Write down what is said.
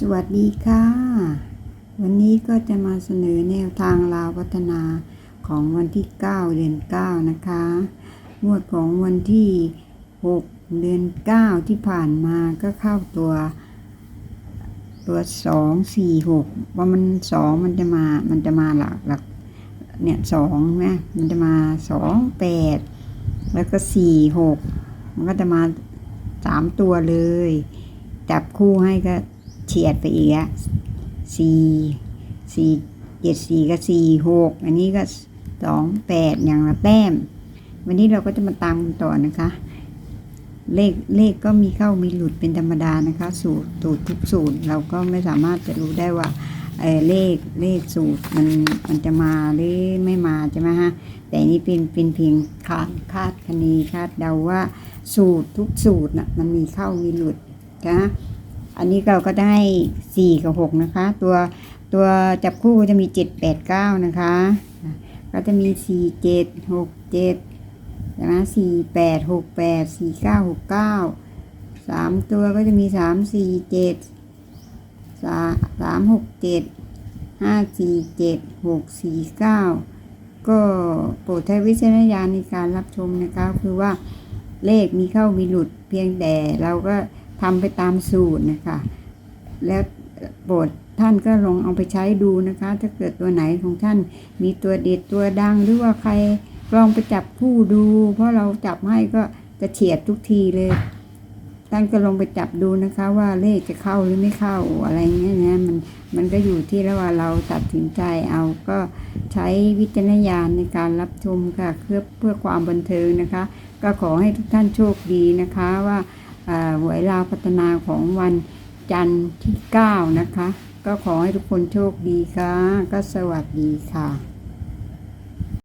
สวัสดีค่ะ วันนี้ก็จะมาเสนอแนวทางลาวพัฒนาของวันที่ 9 เดือน 9 นะคะงวดของวันที่ 6 เดือน 9 ที่ผ่านมาก็เข้าตัว ตัว 2 4 6ว่ามัน 2 มันจะมา มันจะมาหลักหลักเนี่ย2นะมันจะมา2 8แล้วก็4 6มันก็จะมา3ตัวเลย จับคู่ให้ก็ เฉียดไปอีกอะสี่สี่เจ็ดสี่กับสี่หกอันนี้ก็สองแปดอย่างละแต้ม วันนี้เราก็จะมาตามกันต่อนะคะ เลขเลขก็มีเข้ามีหลุดเป็นธรรมดานะคะ สูตรสูตรทุกสูตรเราก็ไม่สามารถจะรู้ได้ว่าเออเลขเลขสูตรมันมันจะมาหรือไม่มาใช่ไหมฮะแต่อันนี้เป็นเป็นเพียงคาดคาดคะเนคาดเดาว่าสูตรทุกสูตรน่ะมันมีเข้ามีหลุดนะ อันนี้เราก็ได้สี่กับหกนะคะ ตัวตัวจับคู่จะมีเจ็ดแปดเก้านะคะ ก็จะมีสี่เจ็ดหกเจ็ดนะสี่แปดหกแปดสี่เก้าหกเก้าสามตัวก็จะมีสามสี่เจ็ดสามหกเจ็ดห้าสี่เจ็ดหกสี่เก้าก็โปรดใช้วิจารณญาณในการรับชมนะคะ คือว่าเลขมีเข้ามีหลุดเพียงแต่เราก็ ทำไปตามสูตรนะคะ แล้วโปรดท่านก็ลองเอาไปใช้ดูนะคะ ถ้าเกิดตัวไหนของท่านมีตัวเด็ดตัวดังหรือว่าใครลองไปจับคู่ดู เพราะเราจับให้ก็จะเฉียดทุกทีเลย ท่านก็ลองไปจับดูนะคะว่าเลขจะเข้าหรือไม่เข้าอะไรเงี้ยนะมันมันก็อยู่ที่แล้วว่าเราตัดสินใจเอาก็ใช้วิจารณญาณในการรับชมค่ะเพื่อเพื่อความบันเทิงนะคะ ก็ขอให้ทุกท่านโชคดีนะคะว่า หวยลาวพัฒนาของวันจันทร์ที่ 9 นะคะ ก็ขอให้ทุกคนโชคดีค่ะ ก็สวัสดีค่ะ